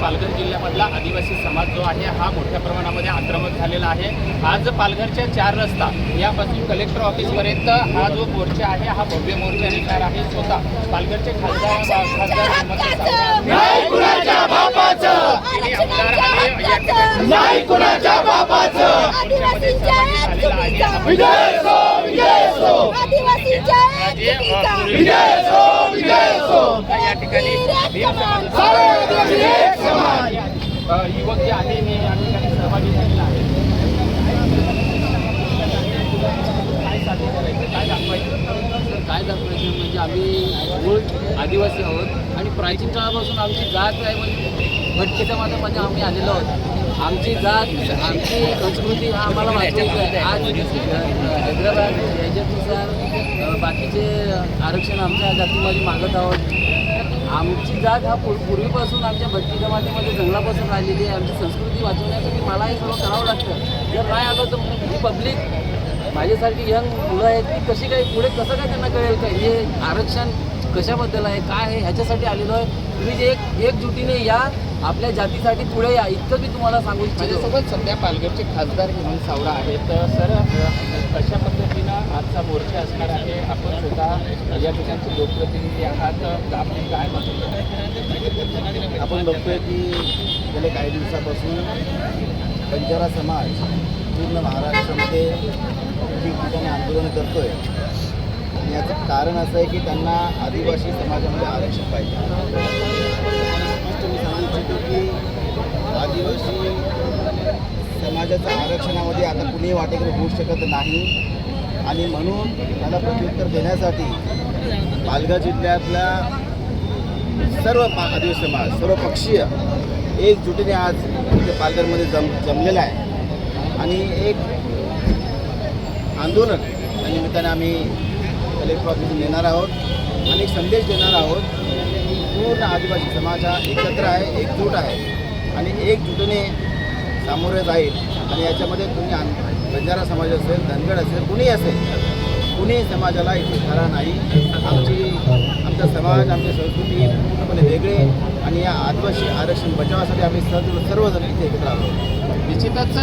पालघर जिल्ह्यामधला आदिवासी समाज जो आहे हा मोठ्या प्रमाणामध्ये आक्रमक झालेला आहे. आज पालघरच्या चार रस्ता यापासून कलेक्टर ऑफिसपर्यंत हा जो मोर्चा आहे हा भव्य मोर्चा निघणार आहे. स्वतः पालघरचे खासदार खासदार या ठिकाणी युवक जे आहे हे या ठिकाणी सहभागी झालेला आहे. काय साध्य करायचं काय दाखवायचं? काय दाखवायचं म्हणजे आम्ही मूळ आदिवासी आहोत आणि प्राचीन काळापासून आमची जात आहे म्हणजे भटकी समाजामध्ये आम्ही आलेलो आहोत. आमची जात आमची संस्कृती आम्हाला माहिती आहे. आज हैदराबाद याच्यानुसार बाकीचे आरक्षण आमच्या जातीमध्ये मागत आहोत. आमची जात हा पूर्वीपासून आमच्या भटकी जमातीमध्ये जंगलापासून राहिलेली आहे. आमची संस्कृती वाचवण्यासाठी मला हे सगळं करावं लागतं. जर नाही आलं तर ही पब्लिक माझ्यासारखी यंग मुलं आहेत ती कशी काय पुढे कसं काय त्यांना कळेल का? हे आरक्षण कशाबद्दल आहे? काय आहे? ह्याच्यासाठी आलेलो आहे. तुम्ही जे एक एकजुटीने या आपल्या जातीसाठी पुढे या. इतकं मी तुम्हाला सांगू इच्छितो. माझ्यासोबत सध्या पालघरचे खासदार हेमंत सावरा आहेत. सर आजचा मोर्चा असणार आहे. आपण स्वतः या ठिकाणचे लोकप्रतिनिधी आहात. आपण काय मत आपण बघतोय की गेल्या काही दिवसापासून बंजारा समाज पूर्ण महाराष्ट्रामध्ये ठिकठिकाणी आंदोलन करतोय याचं कारण असं आहे की त्यांना आदिवासी समाजामध्ये आरक्षण पाहिजे. मी सांगू इच्छितो की आदिवासी समाजाच्या आरक्षणामध्ये आता कुणी वाटेकडे होऊ शकत नाही. आणि म्हणून त्याला प्रत्युत्तर देण्यासाठी पालघर जिल्ह्यातल्या सर्व पा आदिवासी समाज सर्व पक्षीय एकजुटीने आज इथे पालघरमध्ये जम जमलेला आहे. आणि एक आंदोलन या निमित्ताने आम्ही कलेक्टर ऑफिस नेणार आहोत आणि संदेश देणार आहोत पूर्ण आदिवासी समाज हा एकत्र आहे एकजूट आहे आणि एकजुटीने सामोरे जाईल. आणि याच्यामध्ये कुणी बंजारा समाज असेल धनगड असेल कुणी असेल कुणी समाजाला इथे खरा नाही. आमची आमचा समाज आमची संस्कृती पूर्णपणे वेगळे आणि या आदिवासी आरक्षण बचावासाठी आम्ही सर्व सर्वजण इथे एकत्र आलो निश्चितच